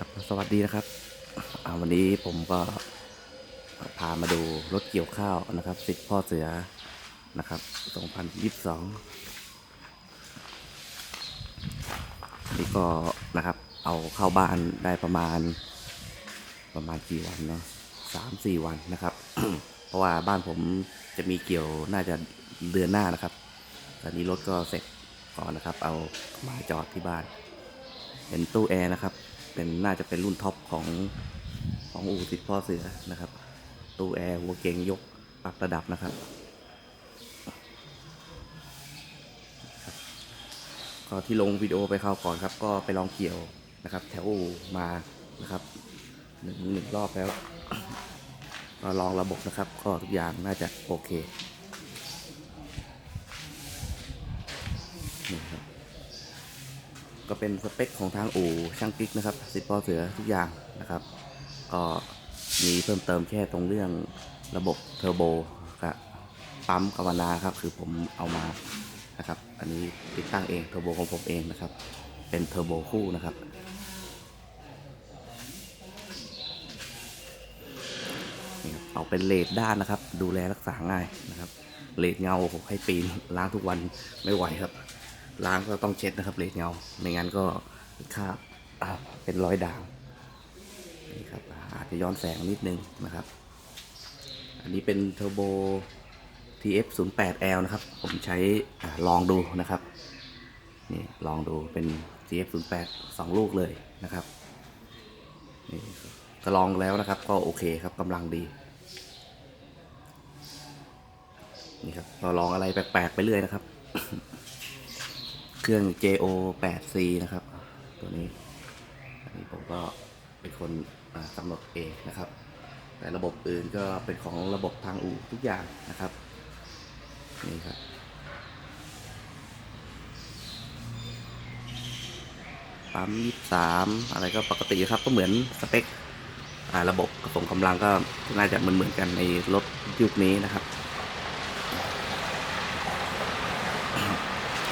ครับสวัสดีนะครับอ่าวันนี้ผมก็พามาดูรถเกี่ยวข้าวนะครับสิทธิ์พ่อเสือนะครับ2022นี่ก็นะครับเอาเข้าบ้านได้ประมาณ ประมาณกี่วันเนาะสามสี่วันนะครับ เพราะว่าบ้านผมจะมีเกี่ยวน่าจะเดือนหน้านะครับ ตอนนี้รถก็เสร็จก่อนนะครับ เอามาจอดที่บ้านเป็นตู้แอร์นะครับ เป็นน่าจะเป็นรุ่นท็อปของของอู่ติดพ่อเสือนะครับ ตู้แอร์หัวเก่งยกปรับระดับนะครับ ก็ที่ลงวิดีโอไปเข้าวก่อนครับ ก็ไปลองเกี่ยวนะครับ แถวอู่มานะครับหนึ่งหนึ่งรอบแล้วก็ลองระบบนะครับ ก็ทุกอย่างน่าจะโอเคนี่ครับ ก็เป็นสเปคของทางอู่ช่างกิ๊กนะครับสิบปอเสือทุกอย่างนะครับ ก็มีเพิ่มเติมแค่ตรงเรื่องระบบเทอร์โบกับปั๊มกาวนาครับ คือผมเอามานะครับ อันนี้ติดตั้งเองเทอร์โบของผมเองนะครับ เป็นเทอร์โบคู่นะครับเอาเป็นเลดด้านนะครับ ดูแลรักษาง่ายนะครับเลดเงาผมให้ปีนล้างทุกวันไม่ไหวครับ ล้างก็ต้องเช็ดนะครับเลดเงา ไม่งั้นก็คราบอ่าเป็นรอยด่างนี่ครับอาจจะย้อนแสงนิดนึงนะครับ อันนี้เป็นเทอร์โบ TF 0 8 L นะครับ ผมใช้ลองดูนะครับนี่ลองดูเป็น TF 0 8 2ลูกเลยนะครับนี่ก็ลองแล้วนะครับก็โอเคครับกำลังดีนี่ครับเราลองอะไรแปลกๆไปเรื่อยนะครับ เครื่อง JO 8 C นะครับ ตัวนี้ อันนี้ผมก็เป็นคนกำหนดเองนะครับ แต่ระบบอื่นก็เป็นของระบบทางอู่ทุกอย่างนะครับ นี่ครับปั๊มยี่สามอะไรก็ปกติครับก็เหมือนสเปคอ่าระบบกระส่งกำลังก็น่าจะเหมือนเหมือนๆกันในรถยุคนี้นะครับ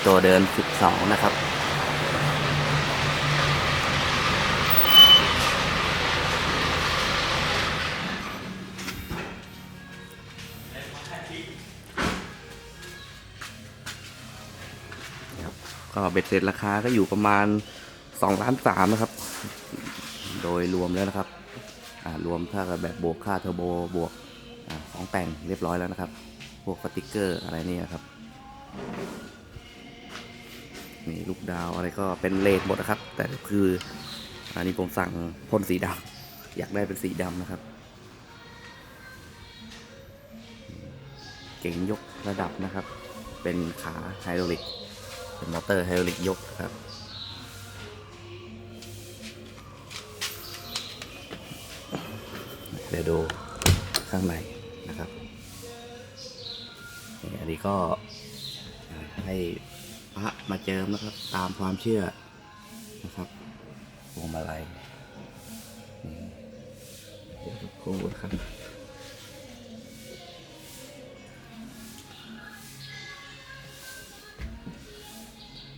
ตัวเดิน 12 นะครับ ก็เบ็ดเสร็จราคาก็อยู่ประมาณ2ล้านสามนะครับ โดยรวมแล้วนะครับ รวมถ้ากับแบบบวกค่าเทอร์โบบวกอของแต่งเรียบร้อยแล้วนะครับ พวกสติกเกอร์อะไรนี่ยครับ นี่ลูกดาวอะไรก็เป็นเลทหมดนะครับ แต่คืออันนี้ผมสั่งพ่นสีดำอยากได้เป็นสีดำนะครับ เก่งยกระดับนะครับ เป็นขาไฮดรอลิกเป็นมอเตอร์ไฮดรอลิกยกครับเดี๋ยวดูข้างในนะครับ อันนี้ก็ให้ พระมาเจิมนะครับ ตามความเชื่อนะครับพวงมาลัยนี่เดี๋ยวดูคู่นครับ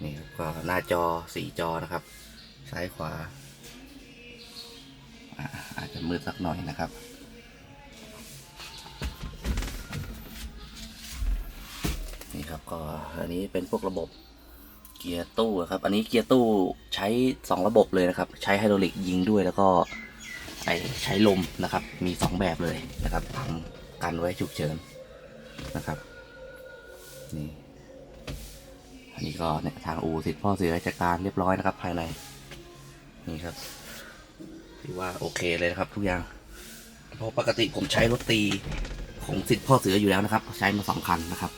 นี่ครับก็หน้าจอสี่จอนะครับ ซ้ายขวาอาอาจจะมืดสักหน่อยนะครับนี่ครับก็อันนี้เป็นพวกระบบ เกียร์ตู้ครับ อันนี้เกียร์ตู้ใช้ 2 ระบบเลยนะครับ ใช้ไฮดรอลิกยิงด้วยแล้วก็ไอใช้ลมนะครับ มี 2 แบบเลยนะครับทำกันไว้ฉุกเฉินนะครับนี่อันนี้ก็เนี่ยทางอู่สิทธิ์พ่อเสือจัดการเรียบร้อยนะครับ ภายในนี่ครับถือว่าโอเคเลยนะครับ ทุกอย่างเพราะปกติผมใช้รถตีของสิทธิ์พ่อเสืออยู่แล้วนะครับ ใช้มาสองคันนะครับ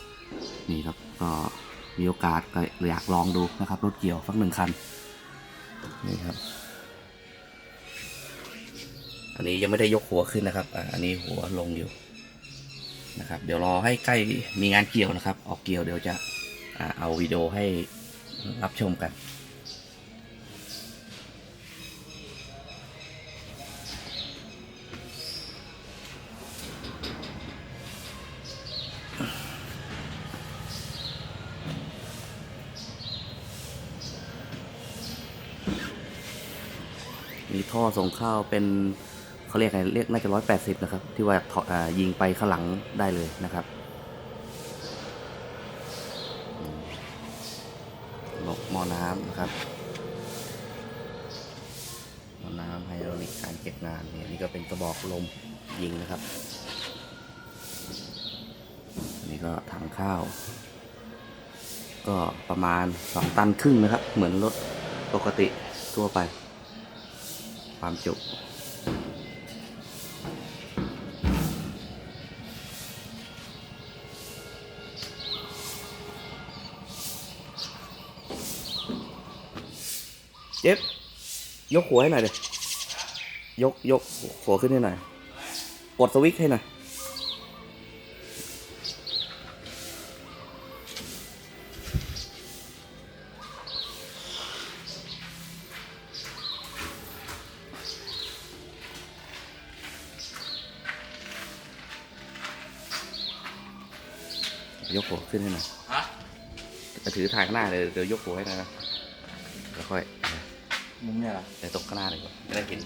นี่ครับก็ มีโอกาสก็อยากลองดูนะครับ รถเกี่ยวสักหนึ่งคัน นี่ครับ อันนี้ยังไม่ได้ยกหัวขึ้นนะครับอันนี้หัวลงอยู่นะครับ เดี๋ยวรอให้ใกล้มีงานเกี่ยวนะครับ ออกเกี่ยวเดี๋ยวจะเอาวิดีโอให้รับชมกัน ท่อส่งเข้าวเป็นเขาเรียกไงเรียกน่าจะร้อยแปดสิบนะครับ ที่ว่าถอดอ่ายิงไปข้างหลังได้เลยนะครับอืมระบหม้อน้ำนะครับหม้อน้ำไฮดรอลิกการเก็บงานเนี่ยนี่ก็เป็นกระบอกลมยิงนะครับ นี่ก็ถังข้าว ก็ประมาณ2ตันครึ่งนะครับ เหมือนรถปกติทั่วไป ความจุเจ็บยกหัวให้หน่อยเลยยกยกหัวขึ้นให้หน่อย กดสวิตช์ให้หน่อย ยกหัวขึ้นให้หน่อยฮะจะถือถ่ายข้างหน้าเลยเดี๋ยวยกหัวให้หน่อยนะแล้วค่อยมุมเนี่ยเหรอเดี๋ยวตกข้างหน้าเลยก่อนจะได้เห็น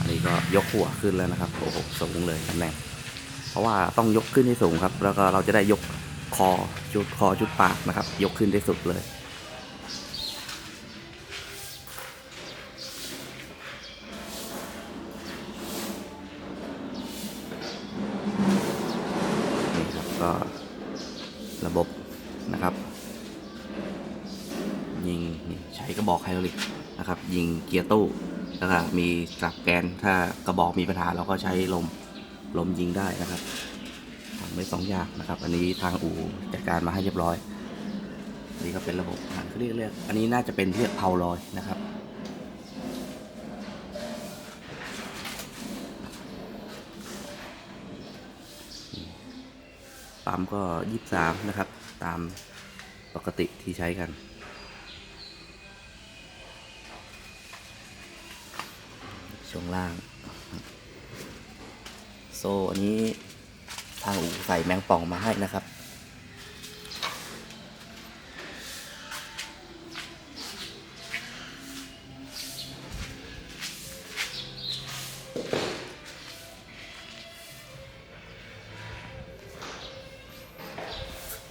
อันนี้ก็ยกหัวขึ้นแล้วนะครับโอ้โหสูงเลยตำแหน่งเพราะว่าต้องยกขึ้นให้สูงครับ แล้วก็เราจะได้ยกคอจุดคอจุดปากนะครับ ยกขึ้นได้สุดเลย ระบบนะครับ ยิงใช้กระบอกไฮดรอลิกนะครับ ยิงเกียร์ตู้แล้วก็มีกลับแกนถ้ากระบอกมีปัญหาเราก็ใช้ลมลมยิงได้นะครับทำไว้สองอย่างนะครับ อันนี้ทางอู่จัดการมาให้เรียบร้อย อันนี้ก็เป็นระบบอ่าเขาเรียกเรียกอันนี้น่าจะเป็นเรียกเพาลอยนะครับ ปั๊มก็ยี่สามนะครับ ตามปกติที่ใช้กัน ช่วงล่าง โซ่อันนี้ทางอู่ใส่แมงป่องมาให้นะครับ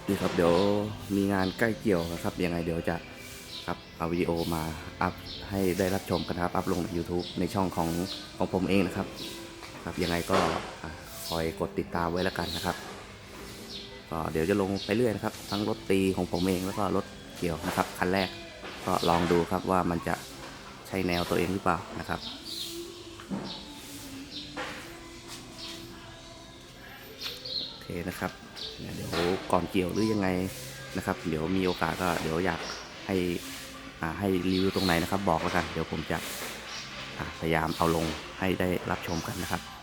นี่ครับเดี๋ยวมีงานใกล้เกี่ยวนะครับ ยังไงเดี๋ยวจะครับเอาวิดีโอมาอัพให้ได้รับชมกันครับ อัพลงใน YouTube ในช่องของของผมเองนะครับ ครับยังไงก็คอยกดติดตามไว้แล้วกันนะครับก็เดี๋ยวจะลงไปเรื่อยนะครับ ทั้งรถตีของผมเองแล้วก็รถเกี่ยวนะครับคันแรกก็ลองดูครับว่ามันจะใช่แนวตัวเองหรือเปล่านะครับ โอ เคนะครับ เดี๋ยวก่อนเกี่ยวหรือยังไงนะครับ เดี๋ยวมีโอกาสก็เดี๋ยวอยากให้อ่าให้รีวิวตรงไหนนะครับ บอกแล้วกัน เดี๋ยวผมจะพยายามเอาลงให้ได้รับชมกันนะครับ